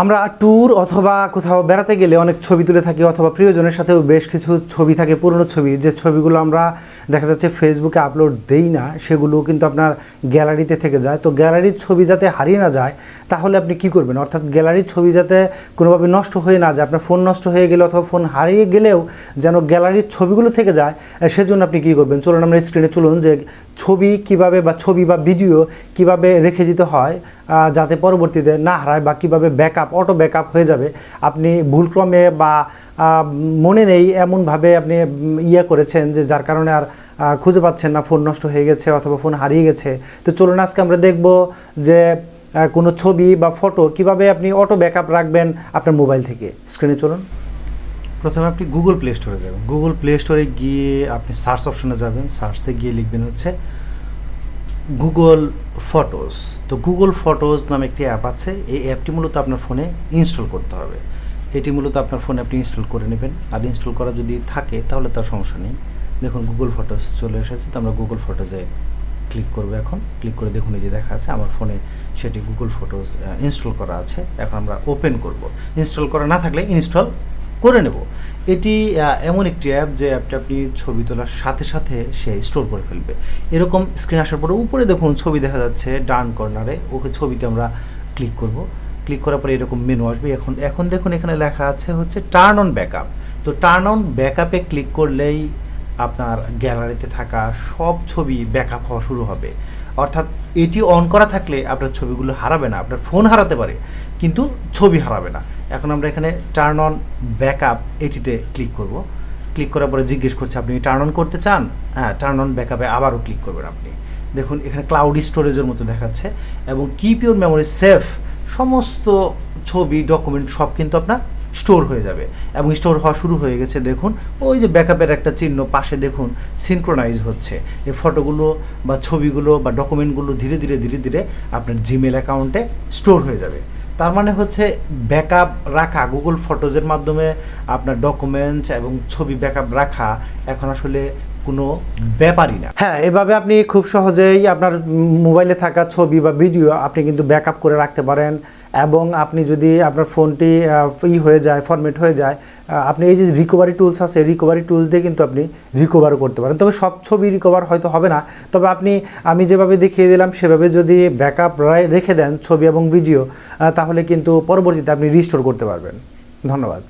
আমরা ট্যুর অথবা কোথাও বেড়াতে গেলে অনেক ছবি তুলে থাকি অথবা প্রিয়জনের সাথেও বেশ কিছু ছবি থাকে, পুরনো ছবি। যে ছবিগুলো আমরা দেখা যাচ্ছে ফেসবুকে আপলোড দেই না, সেগুলো কিন্তু আপনার গ্যালারিতে থেকে যায়। তো গ্যালারির ছবি যাতে হারিয়ে না যায়, তাহলে আপনি কি করবেন? অর্থাৎ গ্যালারির ছবি যাতে কোনোভাবে নষ্ট হয়ে না যায়, আপনার ফোন নষ্ট হয়ে গেলে অথবা ফোন হারিয়ে গেলেও যেন গ্যালারির ছবিগুলো থেকে যায় সেজন্য আপনি কী করবেন? চলুন আমরা স্ক্রিনে চলুন যে ছবি কীভাবে বা ছবি বা ভিডিও কীভাবে রেখে দিতে হয় যাতে পরবর্তীতে না হারায় বা কীভাবে ব্যাকআপ, অটো ব্যাকআপ হয়ে যাবে, আপনি ভুলক্রমে বা মনে নেই এমনভাবে আপনি ইয়ে করেছেন যে যার কারণে আর খুঁজে পাচ্ছেন না, ফোন নষ্ট হয়ে গেছে অথবা ফোন হারিয়ে গেছে। তো চলুন আজকে আমরা দেখব যে কোনো ছবি বা ফটো কীভাবে আপনি অটো ব্যাকআপ রাখবেন আপনার মোবাইল থেকে। স্ক্রিনে চলুন। প্রথমে আপনি গুগল প্লে স্টোরে যাবেন। গুগল প্লে স্টোরে গিয়ে আপনি সার্চ অপশনে যাবেন। সার্চে গিয়ে লিখবেন হচ্ছে গুগল ফটোস তো গুগল ফটোস নামে একটি অ্যাপ আছে। এই অ্যাপটি মূলত আপনার ফোনে ইনস্টল করতে হবে। এটি মূলত আপনার ফোনে আপনি ইনস্টল করে নেবেন। আর ইনস্টল করা যদি থাকে, তাহলে তার সমস্যা নেই। দেখুন গুগল ফটোস চলে এসেছে। তো আমরা গুগল ফটোজে ক্লিক করব এখন। ক্লিক করে দেখুন, এই যে দেখা আছে আমার ফোনে সেটি গুগল ফটোস ইনস্টল করা আছে। এখন আমরা ওপেন করব। ইনস্টল করা না থাকলে ইনস্টল করে নেব। এটি এমন একটি অ্যাপ যে অ্যাপটা আপনি ছবি তোলার সাথে সাথে সে স্টোর করে ফেলবে। এরকম স্ক্রিন আসার পরে উপরে দেখুন ছবি দেখা যাচ্ছে ডান কর্নারে ওকে ছবিতে আমরা ক্লিক করব। ক্লিক করার পরে এরকম মেনু আসবে। এখন এখন দেখুন এখানে লেখা আছে হচ্ছে টার্ন অন ব্যাকআপ তো টার্ন অন ব্যাকআপে ক্লিক করলেই আপনার গ্যালারিতে থাকা সব ছবি ব্যাকআপ হওয়া শুরু হবে। অর্থাৎ এটি অন করা থাকলে আপনার ছবিগুলো হারাবে না, আপনার ফোন হারাতে পারে, কিন্তু ছবি হারাবে না। এখন আমরা এখানে টার্ন অন ব্যাকআপ এটিতে ক্লিক করব। ক্লিক করার পরে জিজ্ঞেস করছে, আপনি টার্ন অন করতে চান? হ্যাঁ টার্ন অন ব্যাকআপে আবারও ক্লিক করবেন আপনি। দেখুন, এখানে ক্লাউড স্টোরেজের মতো দেখাচ্ছে এবং কিপ ইউর মেমোরি সেফ সমস্ত ছবি ডকুমেন্ট সব কিন্তু আপনার স্টোর হয়ে যাবে এবং স্টোর হওয়া শুরু হয়ে গেছে। দেখুন, ওই যে ব্যাকআপের একটা চিহ্ন পাশে দেখুন সিনক্রোনাইজ হচ্ছে। এই ফটোগুলো বা ছবিগুলো বা ডকুমেন্টগুলো ধীরে ধীরে ধীরে ধীরে আপনার জিমেল অ্যাকাউন্টে স্টোর হয়ে যাবে। তার মানে হচ্ছে ব্যাকআপ রাখা গুগল ফটোজের মাধ্যমে আপনার ডকুমেন্টস এবং ছবি ব্যাকআপ রাখা এখন আসলে কোনো ব্যাপারই না। হ্যাঁ এভাবে আপনি খুব সহজেই আপনার মোবাইলে থাকা ছবি বা ভিডিও আপনি কিন্তু ব্যাকআপ করে রাখতে পারেন এবং আপনি যদি আপনার ফোনটি ই হয়ে যায়, ফরম্যাট হয়ে যায় আপনি এই যে রিকভারি টুলস আছে রিকভারি টুলস দিয়ে কিন্তু আপনি রিকভারও করতে পারেন। তবে সব ছবি রিকভার হয়তো হবে না। তবে আপনি, আমি যেভাবে দেখিয়ে দিলাম, সেভাবে যদি ব্যাকআপ রেখে দেন ছবি এবং ভিডিও তাহলে কিন্তু পরবর্তীতে আপনি রিস্টোর করতে পারবেন। ধন্যবাদ।